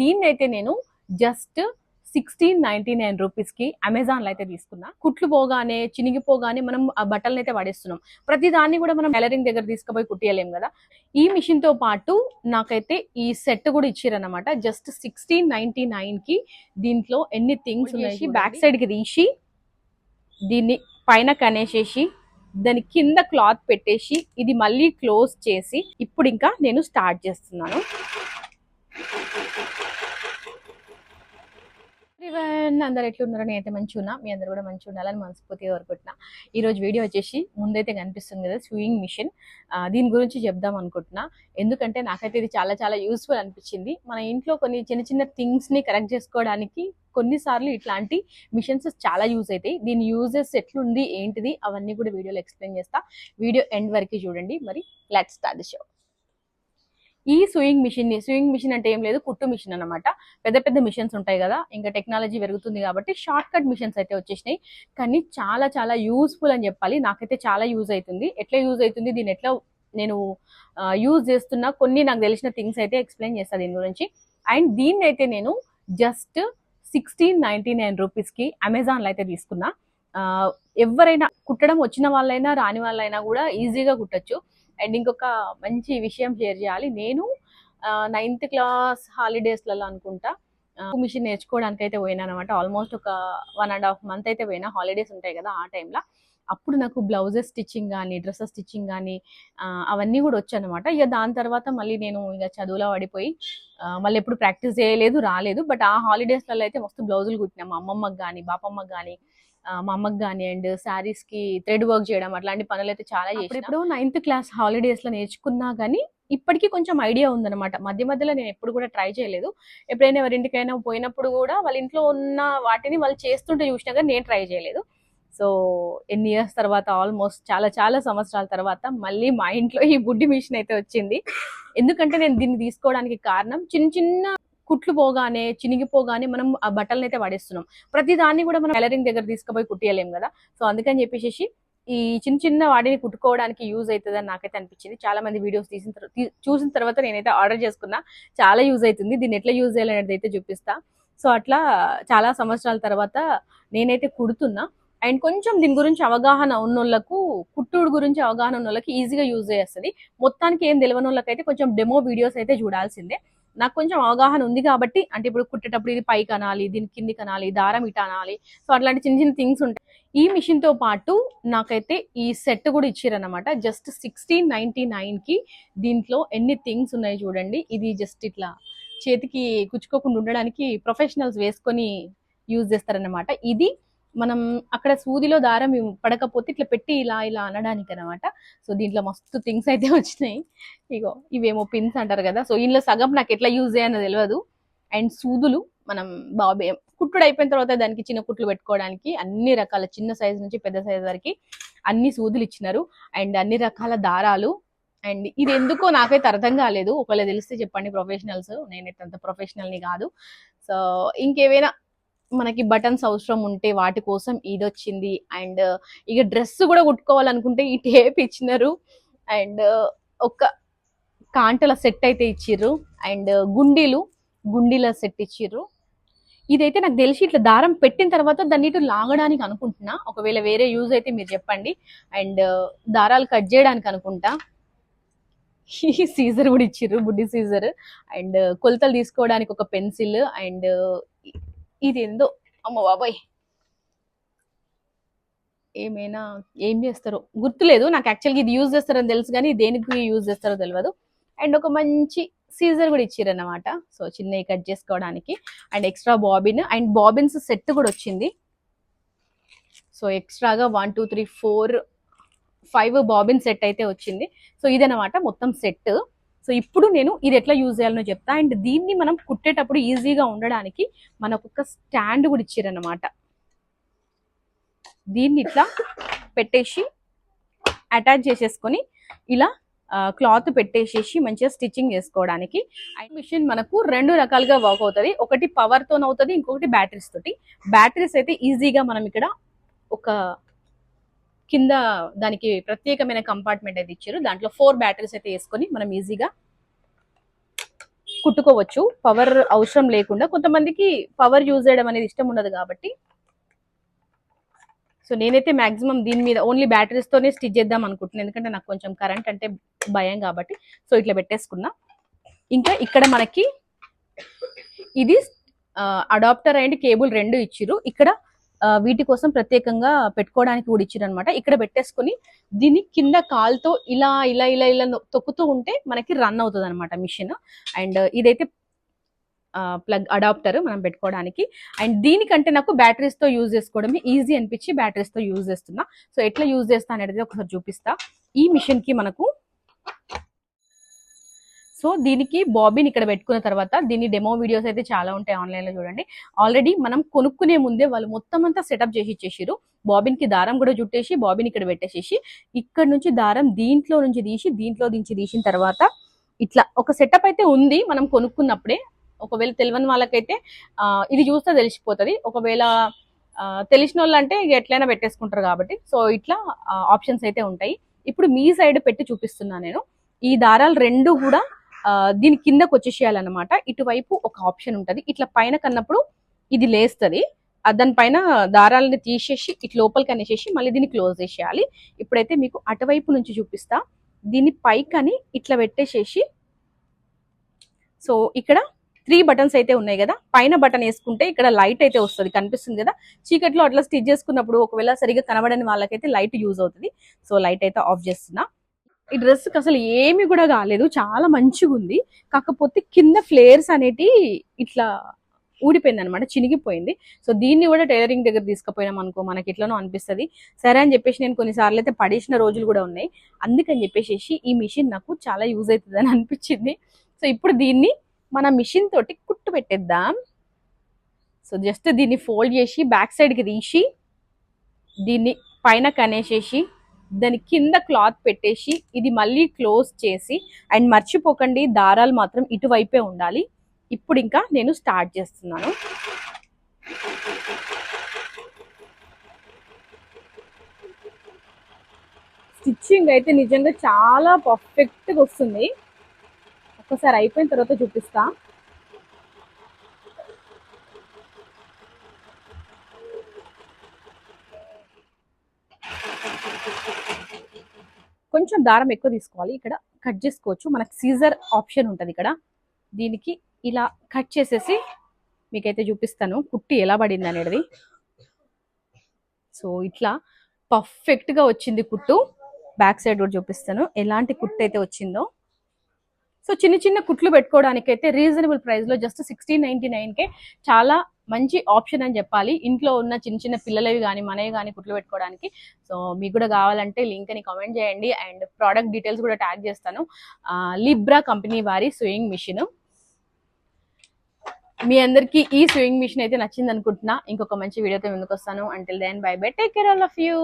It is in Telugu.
దీన్ని అయితే నేను జస్ట్ సిక్స్టీన్ నైన్టీ నైన్ రూపీస్కి అమెజాన్లో అయితే తీసుకున్నా. కుట్లు పోగానే చినిగిపోగానే మనం ఆ బట్టలను అయితే పడేస్తున్నాం ప్రతి దాన్ని కూడా మనం టైలరింగ్ దగ్గర తీసుకుపోయి కుట్టియలేం కదా. ఈ మిషన్తో పాటు నాకైతే ఈ సెట్ కూడా ఇచ్చిరన్నమాట. జస్ట్ సిక్స్టీన్ నైన్టీ నైన్కి దీంట్లో ఎన్ని థింగ్స్ ఉన్నాయి బ్యాక్ సైడ్కి తీసి దీన్ని పైన కనేసేసి దాని కింద క్లాత్ పెట్టేసి ఇది మళ్ళీ క్లోజ్ చేసి ఇప్పుడు ఇంకా నేను స్టార్ట్ చేస్తున్నాను. అండ్ అందరు ఎట్లున్నారో నేనైతే మంచిగా ఉన్నా మీ అందరు కూడా మంచిగా ఉండాలని మనస్ఫూర్తిగా కోరుకుంటున్నా. ఈరోజు వీడియో వచ్చేసి ముందైతే కనిపిస్తుంది కదా స్వింగ్ మిషన్ దీని గురించి చెప్దాం అనుకుంటున్నా. ఎందుకంటే నాకైతే ఇది చాలా చాలా యూస్ఫుల్ అనిపించింది. మన ఇంట్లో కొన్ని చిన్న చిన్న థింగ్స్ని కరెక్ట్ చేసుకోవడానికి కొన్నిసార్లు ఇట్లాంటి మిషన్స్ చాలా యూజ్ అవుతాయి. దీని యూజెస్ ఎట్లుంది ఏంటిది అవన్నీ కూడా వీడియోలో ఎక్స్ప్లెయిన్ చేస్తా. వీడియో ఎండ్ వరకు చూడండి. మరి లెట్ స్టార్ట్ షో ఈ సూయింగ్ మిషన్ని సూయింగ్ మిషన్ అంటే ఏం లేదు కుట్టు మిషన్ అనమాట పెద్ద పెద్ద మిషన్స్ ఉంటాయి కదా ఇంకా టెక్నాలజీ పెరుగుతుంది కాబట్టి షార్ట్ కట్ మిషన్స్ అయితే వచ్చేసినాయి. కానీ చాలా చాలా యూస్ఫుల్ అని చెప్పాలి. నాకైతే చాలా యూజ్ అవుతుంది. ఎట్లా యూజ్ అవుతుంది? దీని ఎట్లా నేను యూజ్ చేస్తున్న? కొన్ని నాకు తెలిసిన థింగ్స్ అయితే ఎక్స్ప్లెయిన్ చేస్తాను దీని గురించి. అండ్ దీన్ని అయితే నేను జస్ట్ సిక్స్టీన్ నైన్టీ నైన్ రూపీస్కి అమెజాన్లో అయితే తీసుకున్నా. ఎవరైనా కుట్టడం వచ్చిన వాళ్ళైనా రాని వాళ్ళైనా కూడా ఈజీగా కుట్టచ్చు. అండ్ ఇంకొక మంచి విషయం షేర్ చేయాలి. నేను నైన్త్ క్లాస్ హాలిడేస్లలో అనుకుంటా మిషన్ నేర్చుకోవడానికి అయితే పోయినా అనమాట ఆల్మోస్ట్ ఒక వన్ అండ్ హాఫ్ మంత్ అయితే పోయినా. హాలిడేస్ ఉంటాయి కదా ఆ టైంలో. అప్పుడు నాకు బ్లౌజెస్ స్టిచ్చింగ్ కానీ డ్రెస్సెస్ స్టిచ్చింగ్ కానీ అవన్నీ కూడా వచ్చానమాట. ఇక దాని తర్వాత మళ్ళీ నేను ఇక చదువులో పడిపోయి మళ్ళీ ఎప్పుడు ప్రాక్టీస్ చేయలేదు రాలేదు. బట్ ఆ హాలిడేస్లలో అయితే మస్తు బ్లౌజులు కుట్టినా. మా అమ్మమ్మకి కానీ బాపమ్మకి కానీ మా అమ్మకి కానీ అండ్ శారీస్కి థ్రెడ్ వర్క్ చేయడం అట్లాంటి పనులు అయితే చాలా చేసి ఇప్పుడు నైన్త్ క్లాస్ హాలిడేస్లో నేర్చుకున్నా కానీ ఇప్పటికీ కొంచెం ఐడియా ఉందన్నమాట. మధ్య మధ్యలో నేను ఎప్పుడు కూడా ట్రై చేయలేదు. ఎప్పుడైనా ఎవరింటికైనా పోయినప్పుడు కూడా వాళ్ళ ఇంట్లో ఉన్న వాటిని వాళ్ళు చేస్తుంటే చూసినా కానీ నేను ట్రై చేయలేదు. సో ఎన్ని ఇయర్స్ తర్వాత ఆల్మోస్ట్ చాలా చాలా సంవత్సరాల తర్వాత మళ్ళీ మా ఇంట్లో ఈ బుడ్డి మిషన్ అయితే వచ్చింది. ఎందుకంటే నేను దీన్ని తీసుకోవడానికి కారణం చిన్న చిన్న కుట్లు పోగానే చినిగిపోగానే మనం ఆ బట్టలను అయితే పడేస్తున్నాం ప్రతి దాన్ని కూడా మనం టైలరింగ్ దగ్గర తీసుకుపోయి కుట్టియలేం కదా? సో అందుకని చెప్పేసి ఈ చిన్న చిన్న వాటిని కుట్టుకోవడానికి యూజ్ అవుతుందని నాకైతే అనిపించింది. చాలా మంది వీడియోస్ తీసిన చూసిన తర్వాత నేనైతే ఆర్డర్ చేసుకున్నా. చాలా యూజ్ అవుతుంది దీన్ని ఎట్లా యూజ్ చేయాలనేది అయితే చూపిస్తా. సో అట్లా చాలా సంవత్సరాల తర్వాత నేనైతే కుడుతున్నా. అండ్ కొంచెం దీని గురించి అవగాహన ఉన్నోళ్ళకు కుట్టుడు గురించి అవగాహన ఉన్న వాళ్ళకి ఈజీగా యూజ్ చేస్తుంది. మొత్తానికి ఏం తెలియని వాళ్ళకైతే కొంచెం డెమో వీడియోస్ అయితే చూడాల్సిందే. నాకు కొంచెం అవగాహన ఉంది కాబట్టి అంటే ఇప్పుడు కుట్టేటప్పుడు ఇది పైకి అనాలి దీని కింది కనాలి దారం ఇట అనాలి. సో అట్లాంటి చిన్న చిన్న థింగ్స్ ఉంటాయి. ఈ మిషన్తో పాటు నాకైతే ఈ సెట్ కూడా ఇచ్చారనమాట జస్ట్ సిక్స్టీన్ నైన్టీ నైన్కి దీంట్లో ఎన్ని థింగ్స్ ఉన్నాయి చూడండి. ఇది జస్ట్ ఇట్లా చేతికి కుచ్చుకోకుండా ఉండడానికి ప్రొఫెషనల్స్ వేసుకొని యూజ్ చేస్తారన్నమాట. ఇది మనం అక్కడ సూదిలో దారం పడకపోతే ఇట్లా పెట్టి ఇలా ఇలా అనడానికి అనమాట సో దీంట్లో మస్తు థింగ్స్ అయితే వచ్చినాయి. ఇగో ఇవేమో పిన్స్ అంటారు కదా. సో ఇందులో సగం నాకు ఎట్లా యూజ్ చేయనో తెలియదు అండ్ సూదులు మనం బాబే కుట్టుడు అయిపోయిన తర్వాత దానికి చిన్న కుట్లు పెట్టుకోవడానికి అన్ని రకాల చిన్న సైజ్ నుంచి పెద్ద సైజు వరకు అన్ని సూదులు ఇచ్చినారు. అండ్ అన్ని రకాల దారాలు. అండ్ ఇది ఎందుకో నాకైతే అర్థం కాలేదు. ఒకవేళ తెలిస్తే చెప్పండి ప్రొఫెషనల్స్. నేనైతే అంత ప్రొఫెషనల్ని కాదు. సో ఇంకేమైనా మనకి బటన్స్ అవసరం ఉంటే వాటి కోసం ఇది వచ్చింది అండ్ ఇక డ్రెస్ కూడా కుట్టుకోవాలనుకుంటే ఈ టేప్ ఇచ్చినారు. అండ్ ఒక కాంటల సెట్ అయితే ఇచ్చిర్రు. అండ్ గుండీలు గుండీల సెట్ ఇచ్చిర్రు. ఇదైతే నాకు తెలిసి ఇట్లా దారం పెట్టిన తర్వాత దాన్ని ఇటు లాగడానికి అనుకుంటున్నా. ఒకవేళ వేరే యూజ్ అయితే మీరు చెప్పండి. అండ్ దారాలు కట్ చేయడానికి అనుకుంటా. ఈ సీజర్ కూడా ఇచ్చిర్రు బుడ్డి సీజర్. అండ్ కొలతలు తీసుకోవడానికి ఒక పెన్సిల్. అండ్ ఇది ఏందో అమ్మ బాబాయ్. ఏమైనా ఏం చేస్తారో? గుర్తులేదు. నాకు యాక్చువల్గా ఇది యూజ్ చేస్తారని తెలుసు కానీ దేనికి యూజ్ చేస్తారో తెలియదు అండ్ ఒక మంచి సీజర్ కూడా ఇచ్చిరన్నమాట. సో చిన్నవి కట్ చేసుకోవడానికి. And extra bobbin and bobbins set కూడా వచ్చింది. సో ఎక్స్ట్రాగా one two three four five bobbin set అయితే వచ్చింది. సో ఇదనమాట మొత్తం సెట్ సో ఇప్పుడు నేను ఇది ఎట్లా యూజ్ చేయాలనో చెప్తా. అండ్ దీన్ని మనం కుట్టేటప్పుడు ఈజీగా ఉండడానికి మనకు ఒక స్టాండ్ కూడా ఇచ్చారనమాట దీన్ని ఇట్లా పెట్టేసి అటాచ్ చేసేసుకొని ఇలా క్లాత్ పెట్టేసేసి మంచిగా స్టిచ్చింగ్ చేసుకోవడానికి. అండ్ మిషన్ మనకు రెండు రకాలుగా వర్క్ అవుతుంది. ఒకటి పవర్తో అవుతుంది ఇంకొకటి బ్యాటరీస్ తోటి. బ్యాటరీస్ అయితే ఈజీగా మనం ఇక్కడ ఒక కింద దానికి ప్రత్యేకమైన కంపార్ట్మెంట్ అయితే ఇచ్చారు. దాంట్లో ఫోర్ బ్యాటరీస్ అయితే వేసుకొని మనం ఈజీగా కుట్టుకోవచ్చు. పవర్ అవసరం లేకుండా కొంతమందికి పవర్ యూజ్ చేయడం అనేది ఇష్టం ఉండదు కాబట్టి. సో నేనైతే మాక్సిమం దీని మీద ఓన్లీ బ్యాటరీస్ తోనే స్టిచ్ చేద్దాం అనుకుంటున్నాను ఎందుకంటే నాకు కొంచెం కరెంట్ అంటే భయం కాబట్టి. సో ఇట్లా పెట్టేసుకున్నా. ఇంకా ఇక్కడ మనకి ఇది అడాప్టర్ అండ్ కేబుల్ రెండు ఇచ్చిరు ఇక్కడ వీటి కోసం ప్రత్యేకంగా పెట్టుకోవడానికి కూడా ఇచ్చిర్రు ఇక్కడ పెట్టేసుకొని దీన్ని కింద కాల్తో ఇలా ఇలా ఇలా ఇలా తొక్కుతూ ఉంటే మనకి రన్ అవుతుంది అనమాట మిషన్. అండ్ ఇదైతే ప్లగ్ అడాప్టర్ మనం పెట్టుకోవడానికి. అండ్ దీనికంటే నాకు బ్యాటరీస్తో యూజ్ చేసుకోవడమే ఈజీ అనిపించి బ్యాటరీస్తో యూజ్ చేస్తున్నా. సో ఎట్లా యూజ్ చేస్తా అనేది ఒకసారి చూపిస్తా. ఈ మిషన్కి మనకు సో దీనికి బాబీని ఇక్కడ పెట్టుకున్న తర్వాత దీని డెమో వీడియోస్ అయితే చాలా ఉంటాయి ఆన్లైన్లో చూడండి. ఆల్రెడీ మనం కొనుక్కునే ముందే వాళ్ళు మొత్తం అంతా సెటప్ చేసి ఇచ్చేసారు బాబిన్కి దారం కూడా చుట్టేసి బాబిన్ ఇక్కడ పెట్టేసేసి ఇక్కడ నుంచి దారం దీంట్లో నుంచి తీసి దీంట్లో నుంచి తీసిన తర్వాత ఇట్లా ఒక సెటప్ అయితే ఉంది మనం కొనుక్కున్నప్పుడే. ఒకవేళ తెలియని వాళ్ళకైతే ఇది చూస్తే తెలిసిపోతుంది. ఒకవేళ తెలిసిన వాళ్ళు అంటే ఇక ఎట్లయినా పెట్టేసుకుంటారు కాబట్టి. సో ఇట్లా ఆప్షన్స్ అయితే ఉంటాయి. ఇప్పుడు మీ సైడ్ పెట్టి చూపిస్తున్నా నేను. ఈ దారాలు రెండు కూడా దీని కిందకు వచ్చేసేయాలన్నమాట. ఇటువైపు ఒక ఆప్షన్ ఉంటుంది. ఇట్లా పైన కన్నప్పుడు ఇది లేస్తుంది. దానిపైన దారాలని తీసేసి ఇటు లోపలికి అనేసేసి మళ్ళీ దీన్ని క్లోజ్ చేసేయాలి. ఇప్పుడైతే మీకు అటువైపు నుంచి చూపిస్తా. దీన్ని పైకని ఇట్లా పెట్టేసేసి సో ఇక్కడ త్రీ బటన్స్ అయితే ఉన్నాయి కదా. పైన బటన్ వేసుకుంటే ఇక్కడ లైట్ అయితే వస్తుంది. కనిపిస్తుంది కదా? చీకట్లో అట్లా స్టిచ్ చేసుకున్నప్పుడు ఒకవేళ సరిగా కనబడని వాళ్ళకైతే లైట్ యూజ్ అవుతుంది. సో లైట్ అయితే ఆఫ్ చేస్తున్నా. ఈ డ్రెస్కి అసలు ఏమి కూడా కాలేదు. చాలా మంచిగా ఉంది కాకపోతే కింద ఫ్లేయర్స్ అనేటి ఇట్లా ఊడిపోయింది అనమాట చినిగిపోయింది. సో దీన్ని కూడా టైలరింగ్ దగ్గర తీసుకుపోయినాం అనుకో మనకి ఎట్లనో అనిపిస్తుంది. సరే అని చెప్పేసి నేను కొన్నిసార్లు అయితే పడేసిన రోజులు కూడా ఉన్నాయి. అందుకని చెప్పేసి ఈ మిషన్ నాకు చాలా యూజ్ అవుతుంది అని అనిపించింది. సో ఇప్పుడు దీన్ని మన మిషన్ తోటి కుట్టు పెట్టేద్దాం. సో జస్ట్ దీన్ని ఫోల్డ్ చేసి బ్యాక్ సైడ్కి తీసి దీన్ని పైన కనేసేసి దాని కింద క్లాత్ పెట్టేసి ఇది మళ్ళీ క్లోజ్ చేసి అండ్ మర్చిపోకండి దారాలు మాత్రం ఇటువైపే ఉండాలి. ఇప్పుడు ఇంకా నేను స్టార్ట్ చేస్తున్నాను. స్టిచ్చింగ్ అయితే నిజంగా చాలా పర్ఫెక్ట్గా వస్తుంది. ఒక్కసారి అయిపోయిన తర్వాత చూపిస్తాను కొంచెం దారం ఎక్కువ తీసుకోవాలి. ఇక్కడ కట్ చేసుకోవచ్చు. మనకు సీజర్ ఆప్షన్ ఉంటుంది ఇక్కడ. దీనికి ఇలా కట్ చేసేసి మీకైతే చూపిస్తాను. కుట్టి ఎలా పడింది అనేది. సో ఇట్లా పర్ఫెక్ట్గా వచ్చింది కుట్టు. బ్యాక్ సైడ్ కూడా చూపిస్తాను. ఎలాంటి కుట్టు అయితే వచ్చిందో. సో చిన్న చిన్న కుట్లు పెట్టుకోవడానికైతే రీజనబుల్ ప్రైస్లో జస్ట్ సిక్స్టీన్ నైన్టీ నైన్కే చాలా మంచి ఆప్షన్ అని చెప్పాలి. ఇంట్లో ఉన్న చిన్న చిన్న పిల్లలవి కానీ మనవి కానీ కుట్లు పెట్టుకోవడానికి. సో మీకు కూడా కావాలంటే లింక్ అని కామెంట్ చేయండి. అండ్ ప్రోడక్ట్ డీటెయిల్స్ కూడా ట్యాగ్ చేస్తాను. లిబ్రా కంపెనీ వారి స్వింగ్ మిషన్ మీ అందరికీ ఈ స్వింగ్ మిషన్ అయితే నచ్చింది అనుకుంటున్నా ఇంకొక మంచి వీడియోతో ముందుకు వస్తాను. Until then bye bye take care all of you